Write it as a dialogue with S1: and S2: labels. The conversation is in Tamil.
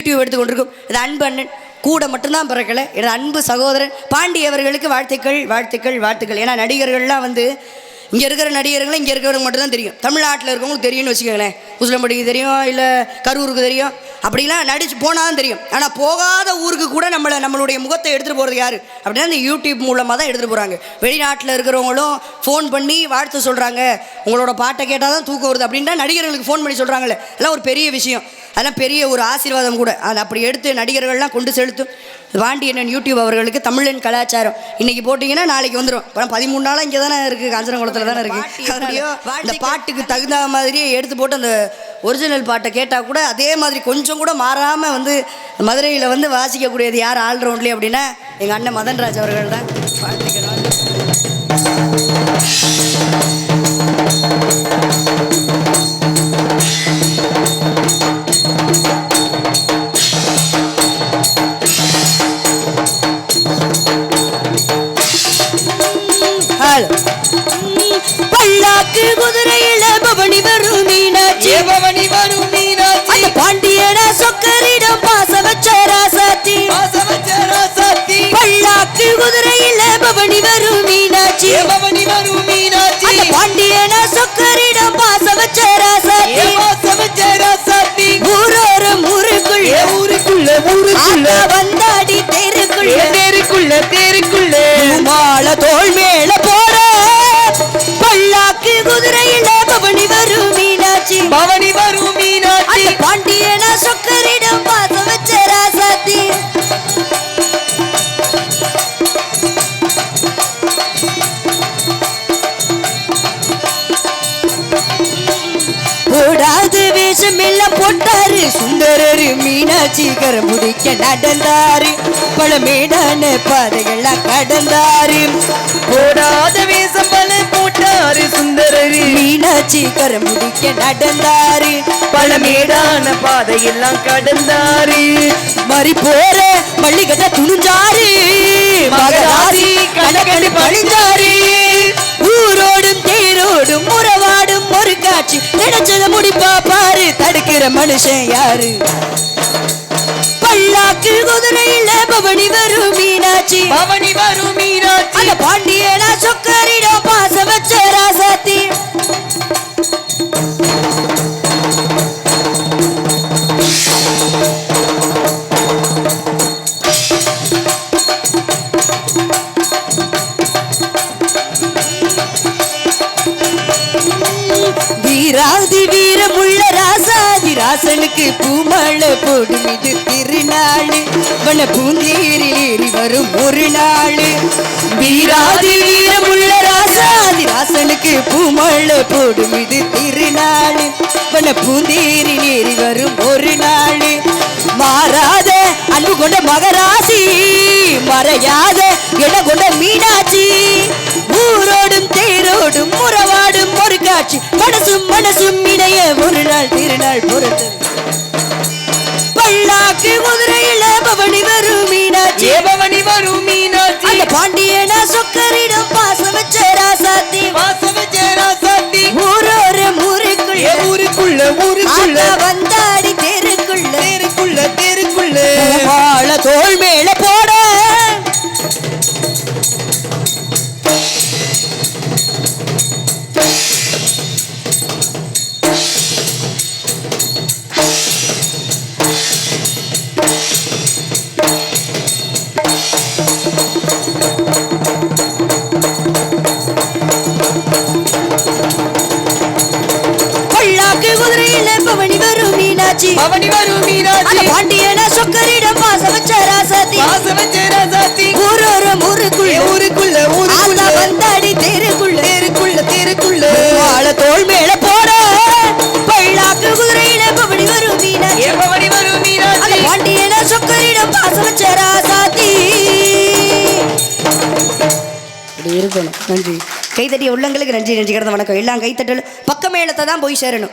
S1: யூடியூப் எடுத்து இது அன்பு அண்ணன் கூட மட்டும்தான் பிறக்கல. எனது அன்பு சகோதரன் பாண்டி அவர்களுக்கு வாழ்த்துக்கள் வாழ்த்துக்கள் வாழ்த்துக்கள். ஏன்னா நடிகர்கள்லாம் வந்து இங்கே இருக்கிற நடிகர்கள் இங்கே இருக்கிறவங்க மட்டும்தான் தெரியும். தமிழ்நாட்டில் இருக்கவங்களுக்கு தெரியும்னு வச்சுக்கோங்களேன். உசிலம்பட்டிக்கு தெரியும் இல்லை கரூருக்கு தெரியும். அப்படிலாம் நடிச்சு போனால் தான் தெரியும். ஆனால் போகாத ஊருக்கு கூட நம்மளை நம்மளுடைய முகத்தை எடுத்துகிட்டு போகிறது யார்? அப்படின்னா இந்த யூடியூப் மூலமாக தான் எடுத்துகிட்டு போகிறாங்க வெளிநாட்டில் இருக்கிறவங்களும் ஃபோன் பண்ணி வாழ்த்து சொல்கிறாங்க உங்களோட பாட்டை கேட்டால் தான் தூக்கம் வருது அப்படின்ட்டு நடிகர்களுக்கு ஃபோன் பண்ணி சொல்கிறாங்களே எல்லாம் ஒரு பெரிய விஷயம். அதெல்லாம் பெரிய ஒரு ஆசீர்வாதம் கூட. அதை அப்படி எடுத்து நடிகர்கள்லாம் கொண்டு செலுத்தும். வாண்டியண்ணன் யூடியூப் அவர்களுக்கு தமிழன் கலாச்சாரம். இன்னைக்கு போட்டிங்கன்னா நாளைக்கு வந்துடும் அப்புறம் பதிமூணு நாளாக இங்கே தானே இருக்குது காஞ்சனகுளத்தில் தானே இருக்குது இந்த பாட்டுக்கு தகுந்த மாதிரியே எடுத்து போட்டு அந்த ஒரிஜினல் பாட்டை கேட்டால் கூட அதே மாதிரி கொஞ்சம் கூட மாறாமல் வந்து மதுரையில் வந்து வாசிக்கக்கூடியது யார் ஆல்ரவுண்ட்லேயே அப்படின்னா எங்கள் அண்ணன் மதன்ராஜ் அவர்கள் தான். குதிரையில பவனி வரும் மீனாட்சி.
S2: ஏவமணி வரும் மீனாட்சி.
S1: அந்த பாண்டியன சொக்கரிடம் பாச வச்ச ராசாத்தி.
S2: சக்தி
S1: ஊரோரம் ஊருக்குள்
S2: ஏ ஊருக்குள்ள ஊருக்குள்ள.
S1: ஆத்தா வந்தாடி தெருக்குள்
S2: ஏ தேருக்குள்ள தேருக்குள்ள.
S1: மால தோல் மேல போற. பல்லாக்கு குதிரையில பவனி வரும் மீனாட்சி.
S2: பவனி வரும் மீனாட்சி.
S1: பாண்டியன சொக்கரிடம் பாச போடாது வேஷம் போட்டாரு. சுந்தரரு மீனாட்சிகர் முடிக்க நடந்தாரு. பல மேடான பாதைகள்லாம் கடந்தாரு.
S2: போடாத வேஷம் பல போட்டாரு சுந்தரரு.
S1: மீனாட்சிகர் முடிக்க நடந்தாரு.
S2: பல மேடான பாதையெல்லாம் கடந்தாரு.
S1: மறி போற மல்லிகட்ட துணிஞ்சாரு. மகராசி கணக்கண்டு பழிஞ்சாரு ஊரோடும் தேரோடும் முறை ஒரு காட்சி. நினைச்சத முடிப்பா பாரு. தடுக்கிற மனுஷன் யாரு? பல்லாக்கு குதிரையில பவனி வரும் மீனாட்சி.
S2: பவனி வரும் மீனாட்சி.
S1: அந்த பாண்டியனா சொக்கரிடம் பாச வாசலுக்கு ராசனுக்கு போடும் இது திருநாளு. வன பூந்தீரில் ஏறி வரும் ஒரு நாள். வீராதி வீரமுள்ள ராசாதி ராசனுக்கு பூமாலை போடும் இது திருநாள். வன பூந்தீரில் ஏறி வரும் ஒரு நாள். மாறாத அன்பு கொண்ட மகராசி மறையாத இடம் கொண்ட மீனாட்சி. ஊரோடும் மீனாட்சி பவனி வரும் மீனாட்சி. பாண்டியன சொக்கரிடம் பாச வச்ச ராசாத்தி.
S2: வாசவச்சரா சக்தி
S1: ஊரோரம் ஊருக்குள்
S2: ஏ ஊருக்குள்ள
S1: ஆத்தா
S2: ஊருக்குள்ள
S1: வந்தாடி தெருக்குள்ள.
S2: தேருக்குள்ள தேருக்குள்ள.
S1: வாழ தோல் மேல போட. பல்லாக்கு குதிரையில பவனி வரும் மீனாட்சி.
S2: ஏவமணி வரும் மீனாட்சி.
S1: பாண்டியன சொக்கரிடம் பாச வச்ச ராசாத்தி. இப்படி இருக்கணும். நன்றி. கைத்தட்டிய உள்ளங்களுக்கு நன்றி நன்றி. கிடந்த வணக்கம். எல்லாம் கைத்தட்டலும் பக்க மேளத்தை தான் போய் சேரணும்.